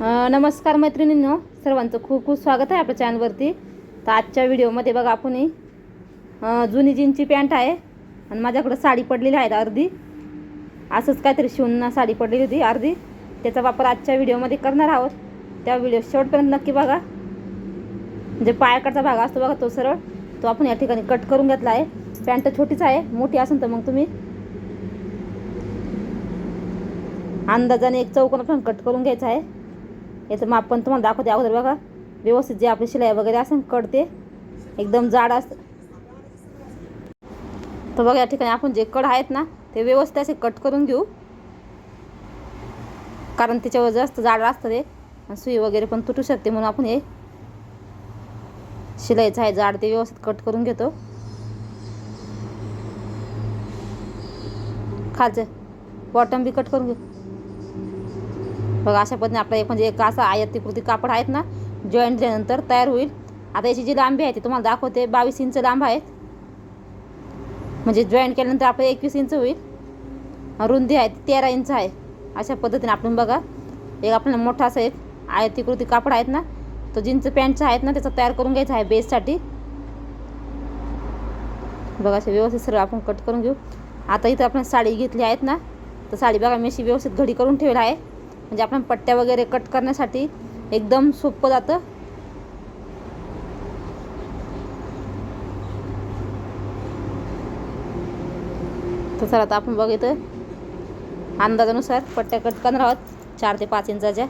नमस्कार मैत्रिणींनो सर्वांचं खूप खूप स्वागत आहे आपल्या चॅनलवरती. तर आजच्या व्हिडिओमध्ये बघा आपण जुनी जीनची पॅन्ट आहे आणि माझ्याकडं साडी पडलेली आहे अर्धी. असंच काहीतरी शिवून साडी पडलेली होती अर्धी. त्याचा वापर आजच्या व्हिडिओमध्ये करणार आहोत. त्या व्हिडिओ शेवटपर्यंत नक्की बघा. म्हणजे पायाकडचा भाग असतो बघा तो सरळ तो आपण या ठिकाणी कट करून घेतला आहे. पॅन्ट छोटीच आहे मोठी असेल तर मग तुम्ही अंदाजाने एक चौकोन पण कट करून घ्यायचा आहे. याचं माप पण तुम्हाला दाखवते अगोदर बघा. व्यवस्थित जे आपली शिलाई वगैरे असेल कड एकदम जाड असतं. तर बघा या ठिकाणी आपण जे कड आहेत ना ते व्यवस्थित असे कट करून घेऊ. कारण त्याच्यावर जास्त जाड असतं ते. सुई वगैरे पण तुटू शकते म्हणून आपण हे शिलाईचं आहे जाड ते व्यवस्थित कट करून घेतो. खालचं. बॉटम बी कट करून घेऊ बघा अशा पद्धतीने आपलं एक म्हणजे एक असा आयतीकृती कापड आहेत ना जॉईंट झाल्यानंतर तयार होईल. आता याची जी लांबी आहे ती तुम्हाला दाखवते बावीस इंच लांब आहेत. म्हणजे जॉईंट केल्यानंतर आपलं एकवीस इंच होईल. रुंदी आहे ती तेरा इंच आहे. अशा पद्धतीने आपण बघा एक आपल्याला मोठा असा एक आयतीकृती कापड आहेत ना तो जीन्स पॅन्टचा आहेत ना त्याचा तयार करून घ्यायचा आहे बेससाठी बघा असे व्यवस्थित सर्व आपण कट करून घेऊ. आता इथं आपण साडी घेतली आहेत ना तर साडी बघा मी अशी व्यवस्थित घडी करून ठेवली आहे. म्हणजे आपण पट्ट्या वगैरे कट करण्यासाठी एकदम सोपं जातं. तर चला आता आपण बघितलं अंदाजानुसार पट्ट्या कट करणार आहोत. चार ते पाच इंचाच्या.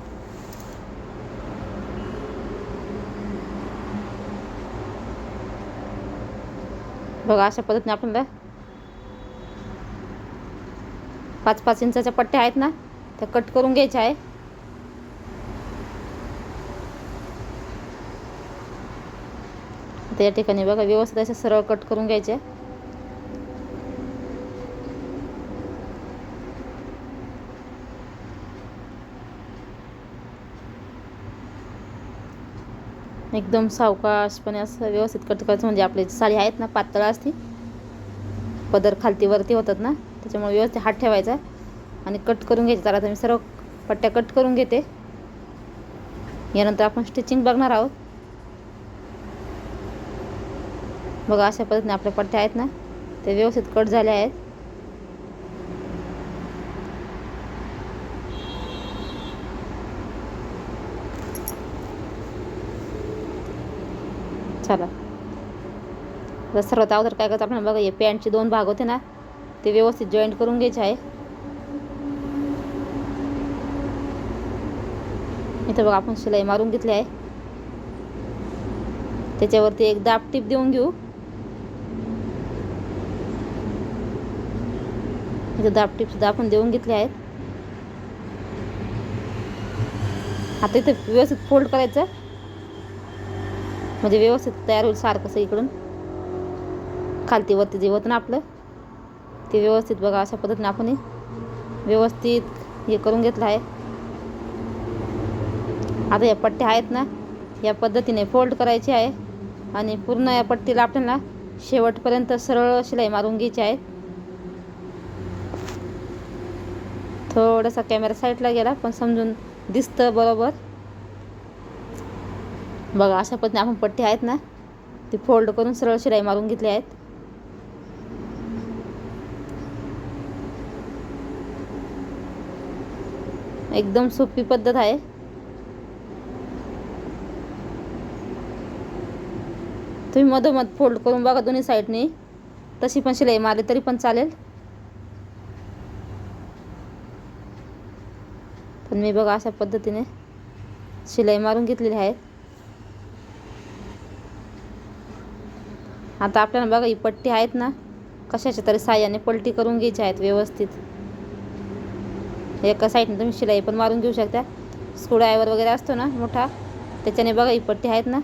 बघा अशा पद्धतीने आपल्याला पाच पाच इंचाच्या पट्ट्या आहेत ना. त्या कट करून घ्यायचा आहे. त्या या ठिकाणी बघा व्यवस्थित असे सरळ कट करून घ्यायचे. एकदम सावकाशपणे असं व्यवस्थित कट करायचं म्हणजे आपली साडी आहेत ना पातळ असती पदर खालती वरती होतात ना त्याच्यामुळे व्यवस्थित हात ठेवायचा आणि कट करून घ्यायचे. तर आता मी सर्व पट्ट्या कट करून घेते. यानंतर आपण स्टिचिंग बघणार आहोत. बघा अशा पद्धतीने आपल्या पट्ट्या आहेत ना ते व्यवस्थित कट झाले आहेत. चला. तर सर्वात अगोदर काय करतो आपण? बघा हे पॅन्टचे दोन भाग होते ना ते व्यवस्थित जॉईंट करून घ्यायचे आहे. इथं बघा आपण शिलाई मारून घेतली आहे. त्याच्यावरती एक दाब टीप देऊन घेऊ. इथं दाब टीप सुद्धा आपण देऊन घेतले आहेत. आता इथं व्यवस्थित फोल्ड करायचं. म्हणजे व्यवस्थित तयार होईल सारखं इकडून खालती वरती जे होतं ना आपलं ते व्यवस्थित बघा अशा पद्धतीने आपण व्यवस्थित हे करून घेतलं आहे. आता या पट्ट्या आहेत ना या पद्धतीने फोल्ड करायची आहे. आणि पूर्ण या पट्टीला आपल्याला शेवटपर्यंत सरळ शिलाई मारून घ्यायची आहे. थोडासा कॅमेरा साईडला गेला पण समजून दिसतं बरोबर. बघा अशा पद्धतीने आपण पट्टी आहेत ना ती फोल्ड करून सरळ शिलाई मारून घेतली आहेत. एकदम सोपी पद्धत आहे. तुम्ही मधोमध फोल्ड करून बघा दोन्ही साईडने तशी पण शिलाई मारली तरी पण चालेल. पण मी बघा अशा पद्धतीने शिलाई मारून घेतलेली आहे. आता आपल्याला बघा ही पट्टी आहेत ना कशाच्या तरी साह्याने पलटी करून घ्यायची आहेत व्यवस्थित. एका साईडने तुम्ही शिलाई पण मारून घेऊ शकता. स्क्रूड्रायव्हर वगैरे असतो ना मोठा त्याच्याने बघा ही पट्टी आहेत ना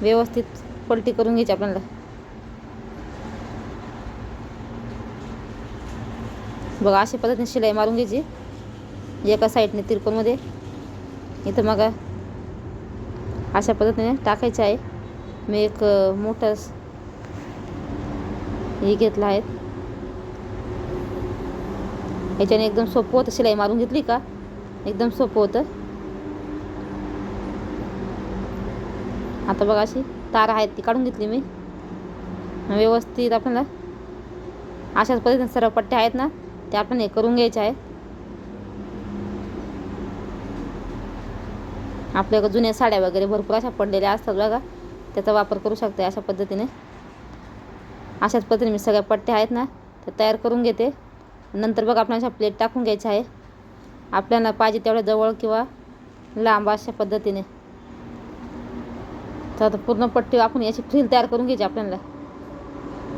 व्यवस्थित. पलटी करून घ्यायची आपल्याला. बघा अशा पद्धतीने शिलाई मारून घ्यायची. एका साईडने तिरकोनमध्ये इथं मग अशा पद्धतीने टाकायचं आहे. मी एक मोठं हे घेतला आहे. याच्याने एकदम सोपं होतं शिलाई मारून घेतली का? एकदम सोपं होतं. आता बघा अशी. तार आहेत ती काढून घेतली मी. व्यवस्थित आपल्याला अशाच पद्धतीने सर्व पट्ट्या आहेत ना ते आपण हे करून घ्यायचे आहे आपल्या जुन्या साड्या वगैरे भरपूर अशा पडलेल्या असतात बघा. त्याचा वापर करू शकते अशा पद्धतीने. अशाच पद्धतीने मी सगळ्या पट्ट्या आहेत ना त्या तयार करून घेते. नंतर बघा आपण अशा प्लेट टाकून घ्यायच्या आहे. आपल्याला पाहिजे तेवढ्या जवळ किंवा लांब अशा पद्धतीने. तर आता पूर्ण पट्टी आपण याची फ्रील तयार करून घ्यायची आपल्याला.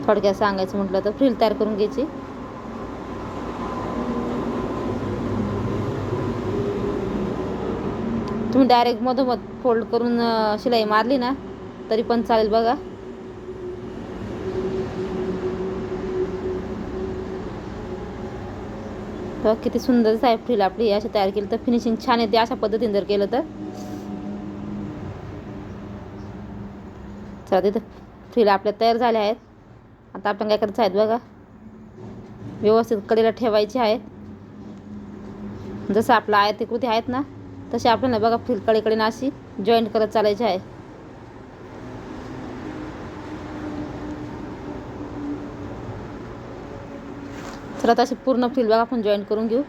थोडक्यात सांगायचं म्हटलं तर फ्रील तयार करून घ्यायची. तुम्ही डायरेक्ट मधोमध फोल्ड करून शिलाई मारली ना तरी पण चालेल बघा. बघा किती सुंदर आहे फ्रील आपली अशी तयार केली तर फिनिशिंग छान येते अशा पद्धतीने जर केलं तर. चला तिथं. फ्रील आपल्या तयार झाल्या आहेत. आता आपण काय करायचं आहेत बघा. व्यवस्थित कडेला ठेवायचे आहेत. जसं आपलं आयताकृती आहेत ना तसे आपल्याला बघा फ्रील कडेकडे अशी जॉईंट करत चालायचे आहे. तर तशी पूर्ण फील बघा आपण जॉईंट करून घेऊ.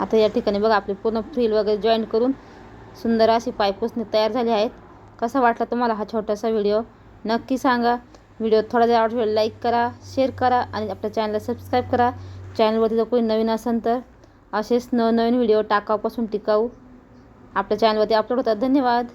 आता या ठिकाणी बघा आपली पूर्ण फ्रील वगैरे जॉईंट करून सुंदर अशी पायपुसणी तयार झाली आहेत. कसा वाटला तुम्हाला हा छोटासा व्हिडिओ नक्की सांगा. व्हिडिओ थोडा जर आवडला लाईक करा शेअर करा आणि आपल्या चॅनलला सबस्क्राईब करा. चॅनलवरती जर कोणी नवीन असेल तर असेच नवनवीन व्हिडिओ टाकावपासून टिकाऊ. आपल्या चॅनलवरती अपलोड होतात. धन्यवाद.